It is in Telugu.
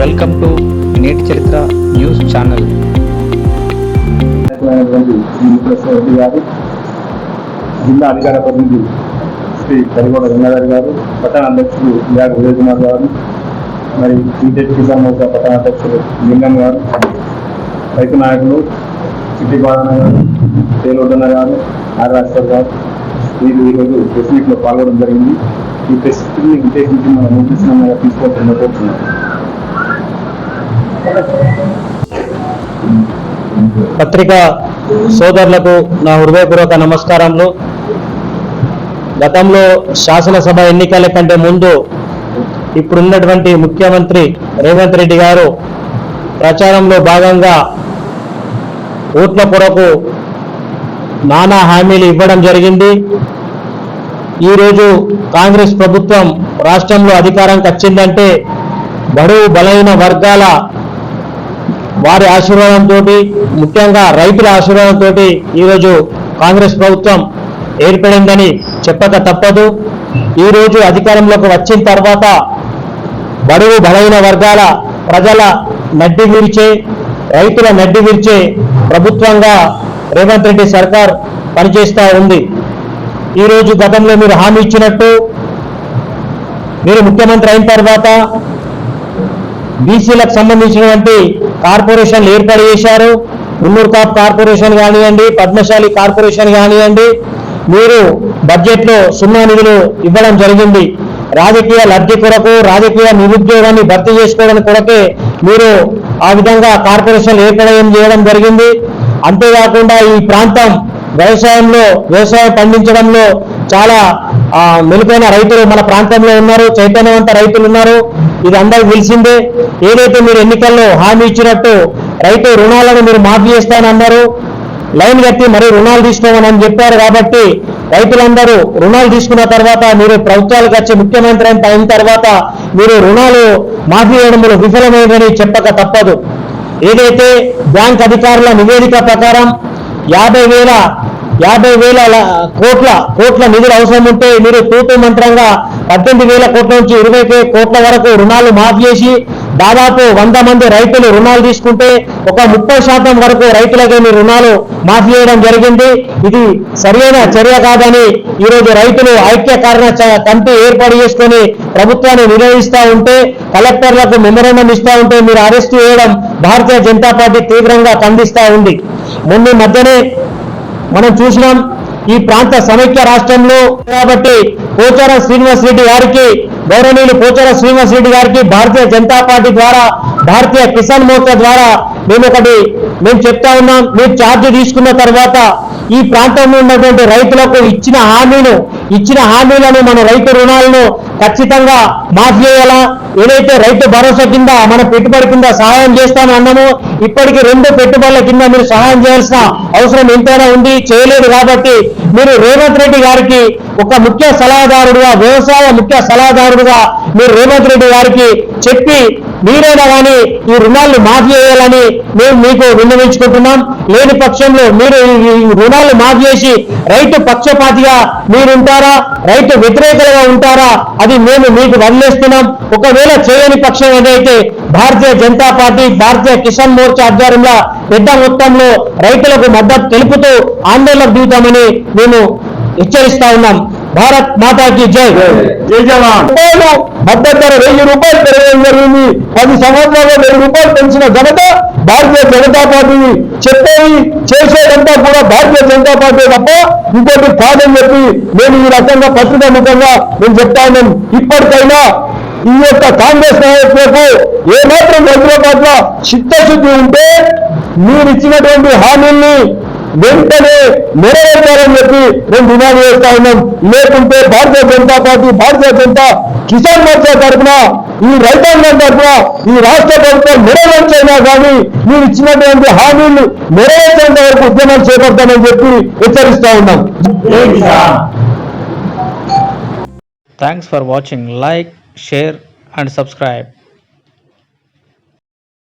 వెల్కమ్ టు నేటి చరిత్ర న్యూస్ ఛానల్. గారు జిల్లా అధికార ప్రతినిధి శ్రీ కరిగోడ రంగారెడ్డి గారు పట్టణ అధ్యక్షుడు యాగ ఉదయ్ కుమార్ గారు మరి బీజేపీ కిసాన్ మోర్చా పట్టణ అధ్యక్షుడు లింగం గారు రైతు నాయకులు చిట్టి బాలన్న గారు తేలోదన్న గారు ఆర్రాశ్వర్ గారు. వీరు ఈరోజు ప్రెస్ మీట్లో పాల్గొనడం జరిగింది. ఈ ప్రెస్ మీట్ని ఉద్దేశించి మనం నోటీస్ తీసుకోవాలని కోరుతున్నాం. పత్రికా సోదరులకు నా హృదయపూర్వక నమస్కారములు. గతంలో శాసనసభ ఎన్నికల కంటే ముందు ఇప్పుడున్నటువంటి ముఖ్యమంత్రి రేవంత్ రెడ్డి గారు ప్రచారంలో భాగంగా ఓట్ల పొరకు నానా హామీలు ఇవ్వడం జరిగింది. ఈరోజు కాంగ్రెస్ ప్రభుత్వం రాష్ట్రంలో అధికారంకి వచ్చిందంటే బడుగు బలైన వర్గాల వారి ఆశీర్వాదంతో ముఖ్యంగా రైతుల ఆశీర్వాదంతో ఈరోజు కాంగ్రెస్ ప్రభుత్వం ఏర్పడిందని చెప్పక తప్పదు. ఈరోజు అధికారంలోకి వచ్చిన తర్వాత బడుగు బలైన వర్గాల ప్రజల నడ్డి విరిచే రైతుల నడ్డి విరిచే ప్రభుత్వంగా రేవంత్ రెడ్డి సర్కార్ పనిచేస్తూ ఉంది. ఈరోజు గతంలో మీరు హామీ ఇచ్చినట్టు మీరు ముఖ్యమంత్రి అయిన తర్వాత బీసీలకు సంబంధించినటువంటి కార్పొరేషన్లు ఏర్పాటు చేశారు. మున్నూరు కాప్ కార్పొరేషన్ కానివ్వండి పద్మశాలి కార్పొరేషన్ కానివ్వండి మీరు బడ్జెట్లో సున్నా నిధులు ఇవ్వడం జరిగింది. రాజకీయ లబ్ధి కొరకు రాజకీయ నిరుద్యోగాన్ని భర్తీ చేసుకోవడానికి కొరకే మీరు ఆ విధంగా కార్పొరేషన్లు ఏర్పడడం చేయడం జరిగింది. అంతేకాకుండా ఈ ప్రాంతం వ్యవసాయంలో వ్యవసాయం పండించడంలో చాలా మెలిపోయిన రైతులు మన ప్రాంతంలో ఉన్నారు చైతన్యవంత రైతులు ఉన్నారు. ఇది అందరికి తెలిసిందే. ఏదైతే మీరు ఎన్నికల్లో హామీ ఇచ్చినట్టు రైతు రుణాలను మీరు మాఫీ చేస్తానన్నారు లైన్ కట్టి మరీ రుణాలు తీసుకోమని చెప్పారు కాబట్టి రైతులందరూ రుణాలు తీసుకున్న తర్వాత మీరు ప్రభుత్వాలకు వచ్చి ముఖ్యమంత్రి అయిన అయిన తర్వాత మీరు రుణాలు మాఫీ చేయడంలో విఫలమైందని చెప్పక తప్పదు. ఏదైతే బ్యాంక్ అధికారుల నివేదిక ప్రకారం యాభై వేల యాభై వేల కోట్ల కోట్ల నిధులు అవసరం ఉంటే మీరు తూతు మంత్రంగా పద్దెనిమిది వేల కోట్ల నుంచి ఇరవై కోట్ల వరకు రుణాలు మాఫ్ చేసి దాదాపు వంద మంది రైతులు రుణాలు తీసుకుంటే ఒక ముప్పై శాతం వరకు రైతులకే మీ రుణాలు మాఫీ చేయడం జరిగింది. ఇది సరైన చర్య కాదని ఈరోజు రైతులు ఐక్య కారణ చ- కమిటీ ఏర్పాటు చేసుకొని ప్రభుత్వాన్ని నిరోధిస్తూ ఉంటే కలెక్టర్లకు మెమోరాండం ఇస్తూ ఉంటే మీరు అరెస్ట్ చేయడం భారతీయ జనతా పార్టీ తీవ్రంగా ఖండిస్తూ ఉంది. మొన్న మధ్యనే మనం చూసినాం ఈ ప్రాంత సమైక్య రాష్ట్రంలో కాబట్టి పోచారం శ్రీనివాస్ రెడ్డి గారికి గౌరవనీయులు పోచారం శ్రీనివాస్ రెడ్డి గారికి భారతీయ జనతా పార్టీ ద్వారా భారతీయ కిసాన్ మోర్చా ద్వారా మేము ఒకటి మేము చెప్తా ఉన్నాం మీరు ఛార్జ్ తీసుకున్న తర్వాత ఈ ప్రాంతంలో ఉన్నటువంటి రైతులకు ఇచ్చిన హామీను ఇచ్చిన హామీలను మన రైతు రుణాలను ఖచ్చితంగా మాఫీ చేయాలా? ఏదైతే రైతు భరోసా కింద మన పెట్టుబడి కింద సహాయం చేస్తామని అన్నామో ఇప్పటికి రెండు పెట్టుబడుల కింద మీరు సహాయం చేయాల్సిన అవసరం ఎంతైనా ఉంది చేయలేదు కాబట్టి మీరు రేవంత్ రెడ్డి గారికి ఒక ముఖ్య సలహాదారుడుగా వ్యవసాయ ముఖ్య సలహాదారుడుగా మీరు రేవంత్ రెడ్డి గారికి చెప్పి మీరైనా కానీ ఈ రుణాలను మాఫీ చేయాలని మేము మీకు విన్నవించుకుంటున్నాం. లేని పక్షంలో మీరు ఈ రుణాలు మాఫీ చేసి రైతు పక్షపాతిగా మీరుంటారా? రైతు వ్యతిరేకలుగా ఉంటారా? అది మేము మీకు వదిలేస్తున్నాం. ఒకవేళ చేయని పక్షం ఏదైతే భారతీయ జనతా పార్టీ భారతీయ కిసాన్ మోర్చా ఆధ్వర్యంలో పెద్ద మొత్తంలో రైతులకు మద్దతు తెలుపుతూ ఆందోళనకు దిగుతామని మేము హెచ్చరిస్తా ఉన్నాం. భారత్ మాతాకి జై. జై. జవాన్. మద్దతు ధర వెయ్యి రూపాయలు పెరగడం జరిగింది. పది సంవత్సరాల్లో వెయ్యి రూపాయలు పెంచిన ఘనత భారతీయ జనతా పార్టీ చెప్పేది చేసేదంతా కూడా భారతీయ జనతా పార్టీ తప్ప ఇంకోటి కాదని చెప్పి నేను ఈ రకంగా పత్రికా ముఖంగా నేను చెప్తా ఉన్నాను. ఇప్పటికైనా ఈ యొక్క కాంగ్రెస్ నాయకులకు ఏమాత్రం రైతుల పట్ల చిత్తశుద్ధి ఉంటే మీరు ఇచ్చినటువంటి హామీల్ని వెంటనే నెరవేర్చాలని చెప్పి మేము డిమాండ్ చేస్తా ఉన్నాం లేకుంటే భారతీయ జనతా పార్టీ భారతీయ జనతా కిసాన్ మోర్చా తరఫున ఈ రైతాంగం తరఫున ఈ రాష్ట్ర ప్రభుత్వం నెరవేర్చైనా కానీ మీరు ఇచ్చినటువంటి హామీలు నెరవేర్చేంత వరకు ఉద్యమం చేపడతామని చెప్పి హెచ్చరిస్తా ఉన్నాం Thanks for watching. Like, share, and subscribe.